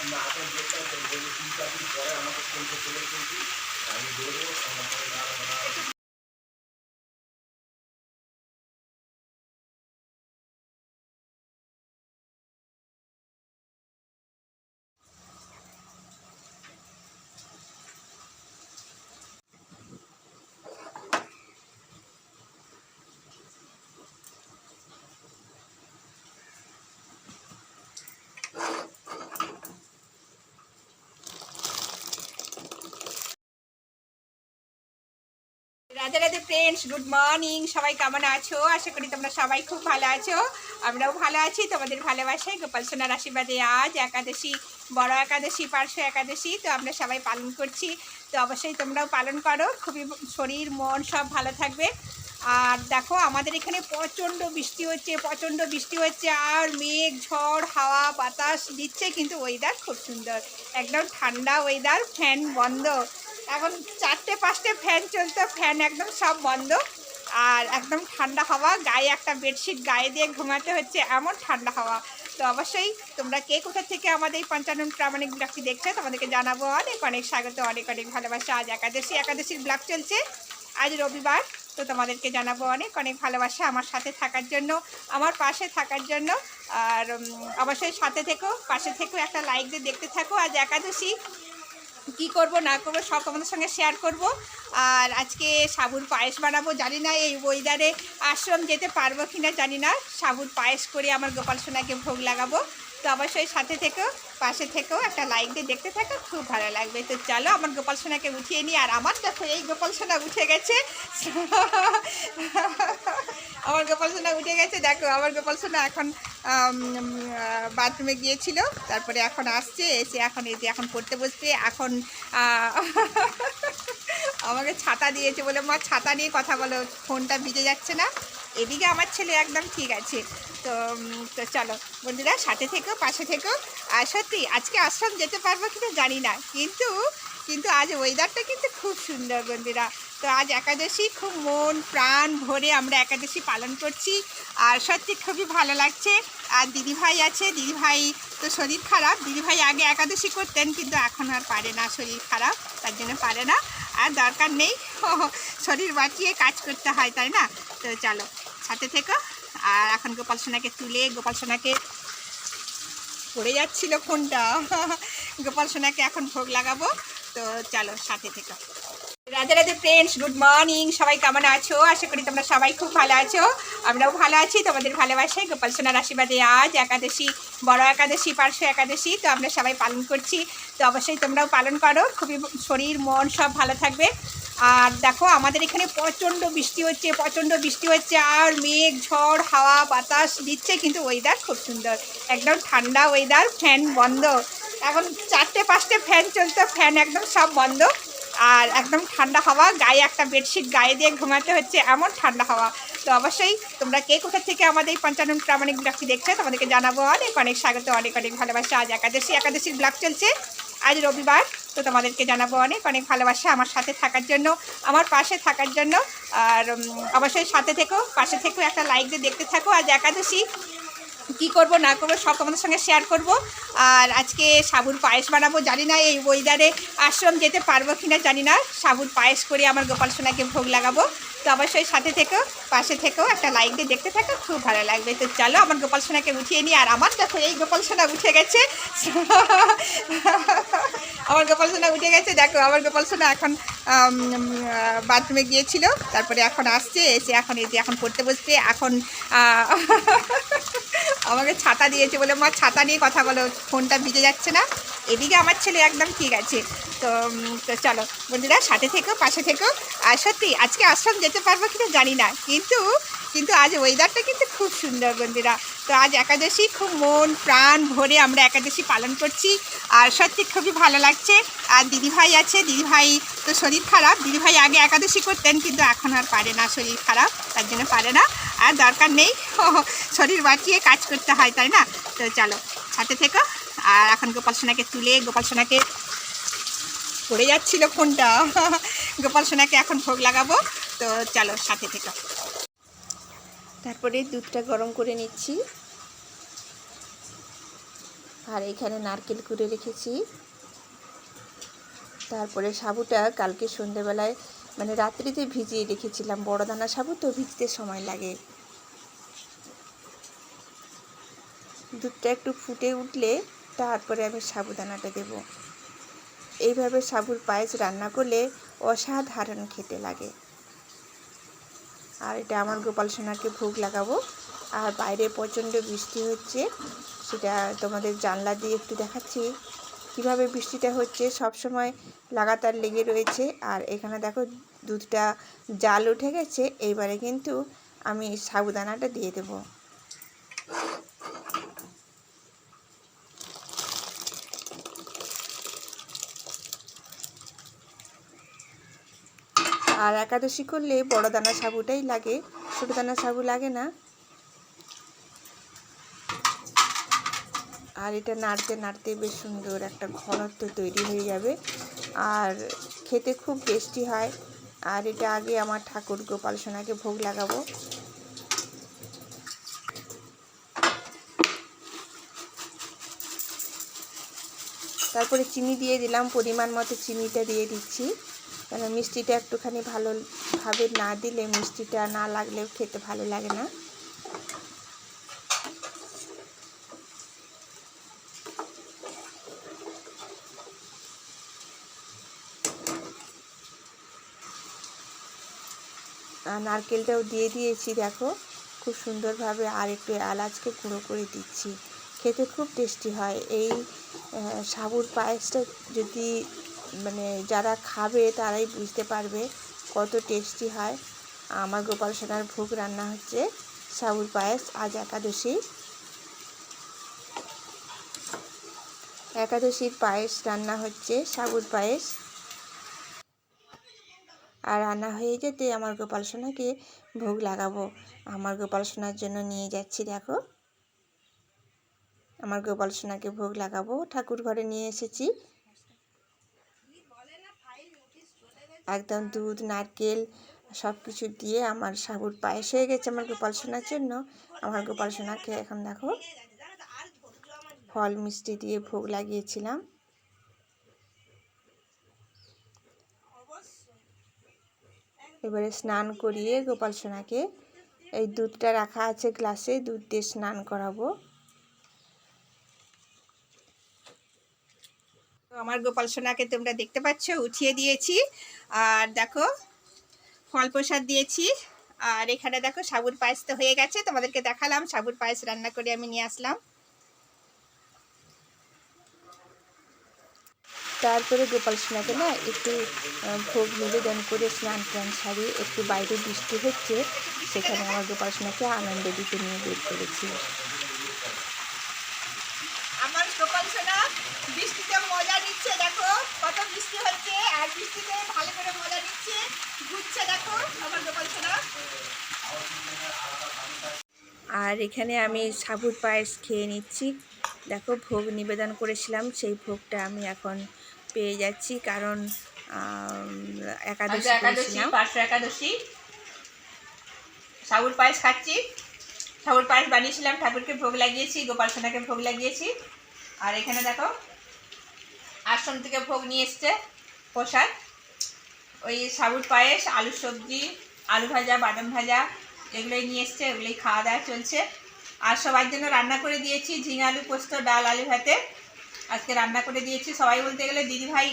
আমরা হাতের ডেটটা তিন চার দিন পরে আমাকে ফোন করতে বলে কিন্তু আমি বলব, আমার Radhe Radhe friends good morning সবাই কেমন আছো? আশা করি তোমরা সবাই খুব ভালো আছো। আমরাও ভালো আছি, তোমাদের ভালোবাসায় গোপাল সোনার আশীর্বাদে আজ একাদশী, বড় একাদশী, পার্শ্ব একাদশী, তো আমরা সবাই পালন করছি। তো অবশ্যই তোমরাও পালন করো, খুবই শরীর, মন সব ভালো থাকবে। আর দেখো আমাদের এখানে প্রচণ্ড বৃষ্টি হচ্ছে, প্রচণ্ড বৃষ্টি হচ্ছে আর মেঘ, ঝড়, হাওয়া, বাতাস দিচ্ছে কিন্তু ওয়েদার খুব সুন্দর। একদম ঠান্ডা ওয়েদার ফ্যান বন্ধ। এখন চারটে পাঁচটে ফ্যান চলতো ফ্যান একদম সব বন্ধ। আর একদম ঠান্ডা হাওয়া, গায়ে একটা বেডশিট গায়ে দিয়ে ঘুমাতে হচ্ছে এমন ঠান্ডা হাওয়া। তো অবশ্যই তোমরা কে কোথা থেকে আমাদের এই পঞ্চানন প্রামাণিক ব্লগটি দেখছ তোমাদেরকে জানাব অনেক অনেক স্বাগত, অনেক অনেক ভালোবাসা। আজ একাদশী, একাদশীর ব্লগ চলছে। আজ রবিবার, তো তোমাদেরকে জানাব অনেক অনেক ভালোবাসা আমার সাথে থাকার জন্য, আমার পাশে থাকার জন্য। আর অবশ্যই সাথে থেকো, পাশে থেকো, একটা লাইক দিয়ে দেখতে থাকো। আজ একাদশী, কি করব, না করব, সব তোমাদের সঙ্গে শেয়ার করব। আর আজকে সাবুর পায়েস বানাবো, জানি না এই ওয়েদারে আশ্রম যেতে পারব কি না জানি না। সাবুর পায়েস করে আমার গোপাল সোনাকে ভোগ লাগাবো। তো অবশ্যই সাথে থেকো পাশে থেকেও একটা লাইক দিয়ে দেখতে থাকো, খুব ভালো লাগবে। তো চলো, আমার গোপাল সোনাকে উঠিয়ে নিই, আর আমার দেখো, এই গোপাল সোনা উঠে গেছে। আমার গোপাল সোনা উঠে গেছে, দেখো, আমার গোপাল সোনা এখন বাথরুমে গিয়েছিল, তারপরে এখন আসছে, এসে এখন এই যে এখন পড়তে বসছে এখন আমাকে ছাতা দিয়েছে বলে, মা, ছাতা নিয়ে কথা বলো, ফোনটা ভিজে যাচ্ছে না। এদিকে আমার ছেলে একদম ঠিক আছে। তো তো চলো বন্ধুরা, সাথে থেকো, পাশে থেকো। আর সত্যি, আজকে আশ্রম যেতে পারব কিনা জানি না, কিন্তু কিন্তু আজ ওয়েদারটা কিন্তু খুব সুন্দর বন্ধুরা। তো আজ একাদশী, খুব মন, প্রাণ ভরে আমরা একাদশী পালন করছি। আর সত্যি খুবই ভালো লাগছে। আর দিদিভাই আছে, দিদিভাই তো শরীর খারাপ। দিদিভাই আগে একাদশী করতেন, কিন্তু এখন আর পারে না, শরীর খারাপ, তার জন্য পারে না। আর দরকার নেই, শরীর বাঁচিয়ে কাজ করতে হয়, তাই না? তো চলো, সাথে থেকো। আর এখন গোপাল সোনাকে তুলে, গোপাল সোনাকে পড়ে যাচ্ছিল ফোনটা। গোপাল সোনাকে এখন ভোগ লাগাবো। তো চলো, সাথে থেকো। Radhe Radhe friends good morning সবাই কেমন আছো? আশা করি তোমরা সবাই খুব ভালো আছো। আমরাও ভালো আছি, তোমাদের ভালোবাসায় গোপাল সোনার আশীর্বাদে আজ একাদশী, বড় একাদশী, পার্শ্ব একাদশী, তো আমরা সবাই পালন করছি। তো অবশ্যই তোমরাও পালন করো, খুবই শরীর, মন সব ভালো থাকবে। আর দেখো, আমাদের এখানে প্রচণ্ড বৃষ্টি হচ্ছে, প্রচণ্ড বৃষ্টি হচ্ছে, আর মেঘ, ঝড়, হাওয়া, বাতাস দিচ্ছে, কিন্তু ওয়েদার খুব সুন্দর। একদম ঠান্ডা ওয়েদার ফ্যান বন্ধ। এখন চারটে পাঁচটে ফ্যান চলতো ফ্যান একদম সব বন্ধ। আর একদম ঠান্ডা হাওয়া, গায়ে একটা বেডশিট গায়ে দিয়ে ঘুমাতে হচ্ছে এমন ঠান্ডা হাওয়া। তো অবশ্যই তোমরা কে কোথা থেকে আমাদের এই পঞ্চানন প্রামাণিক ব্লগটি দেখছ, তোমাদেরকে জানাব অনেক অনেক স্বাগত, অনেক অনেক ভালোবাসা। আজ একাদশী, একাদশীর ব্লগ চলছে। আজ রবিবার, তো তোমাদেরকে জানাব অনেক অনেক ভালোবাসা আমার সাথে থাকার জন্য, আমার পাশে থাকার জন্য। আর অবশ্যই সাথে থেকো, পাশে থেকেও একটা লাইক দিয়ে দেখতে থাকো। আজ একাদশী কি করব, না করব, সব তোমাদের সঙ্গে শেয়ার করব। আর আজকে সাবুর পায়েস বানাবো, জানি না এই ওয়েদারে আশ্রম যেতে পারব কি না জানি না। সাবুর পায়েস করে আমার গোপাল সোনাকে ভোগ লাগাবো। তো অবশ্যই সাথে থেকো, পাশে থেকেও একটা লাইক দিয়ে দেখতে থাকো, খুব ভালো লাগবে। তো চলো, আমার গোপাল সোনাকে উঠিয়ে নিই, আর আমার দেখো, এই গোপাল সোনা উঠে গেছে। আমার গোপাল সোনা উঠে গেছে, দেখো, আমার গোপাল সোনা এখন বাথরুমে গিয়েছিল। তারপরে এখন আসছে, এসে এখন যে এখন পড়তে বসছে, এখন আমাকে ছাতা দিয়েছে বলে, মা, ছাতা নিয়ে কথা বলো, ফোনটা ভিজে যাচ্ছে না। এদিকে আমার ছেলে একদম ঠিক আছে। তো তো চলো, বন্ধুরা, সাথে থেকো, পাশে থেকো। আর সত্যি, আজকে আশ্রম যেতে পারব কিনা জানি না, কিন্তু কিন্তু আজ ওয়েদারটা কিন্তু খুব সুন্দর, বন্ধুরা। তো আজ একাদশী, খুব মন, প্রাণ ভরে আমরা একাদশী পালন করছি। আর সত্যি খুবই ভালো লাগছে। আর দিদিভাই আছে, দিদিভাই তো শরীর খারাপ। দিদিভাই আগে একাদশী করতেন, কিন্তু এখন আর পারে না, শরীর খারাপ। তার জন্য পারে না। আর দরকার নেই, শরীর বাঁচিয়ে কাজ করতে হয়, তাই না? তো চলো, সাথে থেকো। আর এখন গোপাল সোনাকে তুলে, গোপাল সোনাকে পড়ে যাচ্ছিল ফোনটা। গোপাল সোনাকে এখন ভোগ লাগাবো। তো চলো, সাথে থেকো। তারপরে দুধটা গরম করে নিচ্ছি। আর এখানে নারকেল কুড়ে রেখেছি। তারপরে সাবুটা কালকে সন্ধেবেলায় মানে রাত্রিতে ভিজিয়ে রেখেছিলাম বড় দানা সাবু তো ভিজতে সময় লাগে। দুধটা একটু ফুটে উঠলে তারপরে আমি সাবুদানাটা দেব। এইভাবে সাবুর পায়েস রান্না করলে অসাধারণ খেতে লাগে। আর এটা আমার গোপাল সোনাকে ভোগ লাগাবো। আর বাইরে প্রচণ্ড বৃষ্টি হচ্ছে, সেটা তোমাদের জানলা দিয়ে একটু দেখাচ্ছি। কীভাবে বৃষ্টিটা হচ্ছে, সব সময় লাগাতার লেগে রয়েছে। আর এখানে দেখো দুধটা জাল উঠে গেছে, এইবারে কিন্তু আমি সাবুদানাটা দিয়ে দেবো। আর একাদশী করলে বড় দানা সাবুটাই লাগে ছোটো দানা সাবু লাগে না। আর এটা নাড়তে নাড়তে বেশ সুন্দর একটা ঘনত্ব তৈরি হয়ে যাবে। আর খেতে খুব টেস্টি হয়। আর এটা আগে আমার ঠাকুর গোপাল সোনাকে ভোগ লাগাবো। তারপরে চিনি দিয়ে দিলাম, পরিমাণ মতো চিনিটা দিয়ে দিচ্ছি। কেন মিষ্টিটা একটুখানি ভালোভাবে না দিলে, মিষ্টিটা না লাগলেও খেতে ভালো লাগে না। নারকেলটাও দিয়ে দিয়েছি, দেখো। খুব সুন্দরভাবে আর একটু এলাচকে গুঁড়ো করে দিচ্ছি। খেতে খুব টেস্টি হয়। এই সাবুর পায়েসটা যদি মানে যারা খাবে তারাই বুঝতে পারবে কত টেস্টি হয়। আমার গোপাল সোনার ভোগ রান্না হচ্ছে সাবুর পায়েস আজ একাদশী। একাদশীর পায়েস রান্না হচ্ছে সাবুর পায়েস। আর রান্না হয়ে যেতে আমার গোপাল সোনাকে ভোগ লাগাবো। আমার গোপাল সোনার জন্য নিয়ে যাচ্ছি, দেখো। আমার গোপাল সোনাকে ভোগ লাগাবো। ঠাকুর ঘরে নিয়ে এসেছি। একদম দুধ, নারকেল সব কিছু দিয়ে আমার সাবুর পায়েস হয়ে গেছে আমার গোপাল সোনার জন্য। আমার গোপাল সোনাকে এখন দেখো, ফল মিষ্টি দিয়ে ভোগ লাগিয়েছিলাম। এবারে স্নান করিয়ে গোপাল সোনাকে এই দুধটা রাখা আছে গ্লাসে, দুধ দিয়ে স্নান করাবো। তো আমার গোপাল সোনাকে তোমরা দেখতে পাচ্ছ, উঠিয়ে দিয়েছি। আর দেখো, ফল প্রসাদ দিয়েছি। আর এখানে দেখো, সাবুর পায়েস তো হয়ে গেছে, তোমাদেরকে দেখালাম। সাবুর পায়েস রান্না করে আমি নিয়ে আসলাম। তারপরে গোপাল সোনাকে না একটু ভোগ নিবেদন করে স্নান টান সারিয়ে একটু বাইরে বৃষ্টি হচ্ছে সেখানে আমার গোপাল সোনাকে আনন্দ দিতে নিয়ে বের করেছি। আমার গোপাল সোনা বৃষ্টিতে মজা নিচ্ছে দেখো কত বৃষ্টি হচ্ছে আর বৃষ্টিতে ভালো করে মজা নিচ্ছে ঘুরছে দেখো আমার গোপাল সোনা। আর এখানে আমি সাবুর পায়েস খেয়ে নিচ্ছি। দেখো ভোগ নিবেদন করেছিলাম সেই ভোগটা আমি এখন পেয়ে যাচ্ছি কারণ একাদশী একাদশী পাঁচশো একাদশী। সাবুর পায়েস খাচ্ছি। সাবুর পায়েস বানিয়েছিলাম ঠাকুরকে ভোগ লাগিয়েছি গোপাল সোনাকে ভোগ লাগিয়েছি। আর এখানে দেখো আশ্রম থেকে ভোগ নিয়ে এসছে প্রসাদ। ওই সাবুর পায়েস আলু সবজি আলু ভাজা বাদাম ভাজা এগুলোই নিয়ে এসছে এগুলোই খাওয়া দাওয়া চলছে। আর সবার জন্য রান্না করে দিয়েছি ঝিঙে আলু পোস্ত ডাল আলু ভাতে। আজকে রান্না করে দিয়েছি। সবাই বলতে গেলে দিদিভাই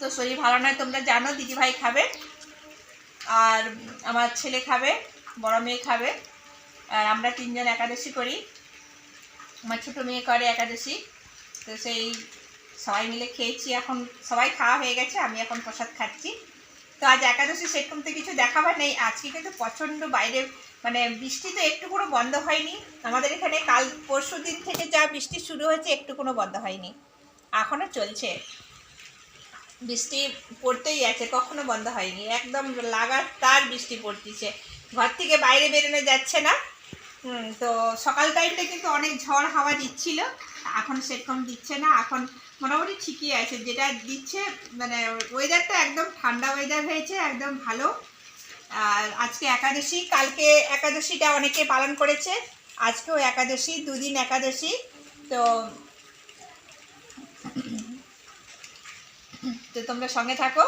তো শরীর ভালো নয়, তোমরা জানো, দিদিভাই খাবে আর আমার ছেলে খাবে, বড় মেয়ে খাবে। আর আমরা তিনজন একাদশী করি। আমার ছোটো মেয়ে করে একাদশী। তো সেই সবাই মিলে খেয়েছি। এখন সবাই খাওয়া হয়ে গেছে, আমি এখন প্রসাদ খাচ্ছি। তো আজ একাদশী সেরকম তো কিছু দেখাবার নেই। আজকে কিন্তু প্রচণ্ড বাইরে মানে বৃষ্টি তো একটু কোনো বন্ধ হয়নি। আমাদের এখানে কাল পরশু দিন থেকে যা বৃষ্টি শুরু হয়েছে, একটু কোনো বন্ধ হয়নি। এখনও চলছে। বৃষ্টি পড়তেই আছে, কখনো বন্ধ হয়নি। একদম লাগাতার বৃষ্টি পড়তেছে। ঘর থেকে বাইরে বেরোনো যাচ্ছে না। তো সকাল টাইমটা কিন্তু অনেক ঝড় হাওয়া দিচ্ছিল। এখন সেরকম দিচ্ছে না। এখন মোটামুটি ঠিকই আছে। যেটা দিচ্ছে মানে ওয়েদারটা একদম ঠান্ডা ওয়েদার হয়েছে, একদম ভালো। আর আজকে একাদশী, কালকে একাদশীটা অনেকে পালন করেছে। আজকেও একাদশী, দুদিন একাদশী। তো তো তোমরা সঙ্গে থাকো।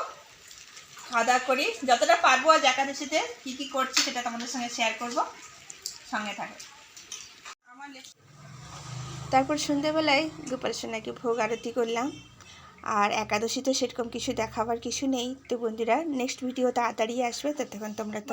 খাওয়া দাওয়া করি। যতটা পারব আজ একাদশীতে কী কী করছি সেটা তোমাদের সঙ্গে শেয়ার করব। সঙ্গে থাকো। আমার তারপর সন্ধ্যেবেলায় গোপাল সোনাকে ভোগ আরতি করলাম। আর একাদশী তো সেরকম কিছু দেখাবার কিছু নেই। তো বন্ধুরা নেক্সট ভিডিও তাড়াতাড়ি আসবে, ততক্ষণ তোমরা তো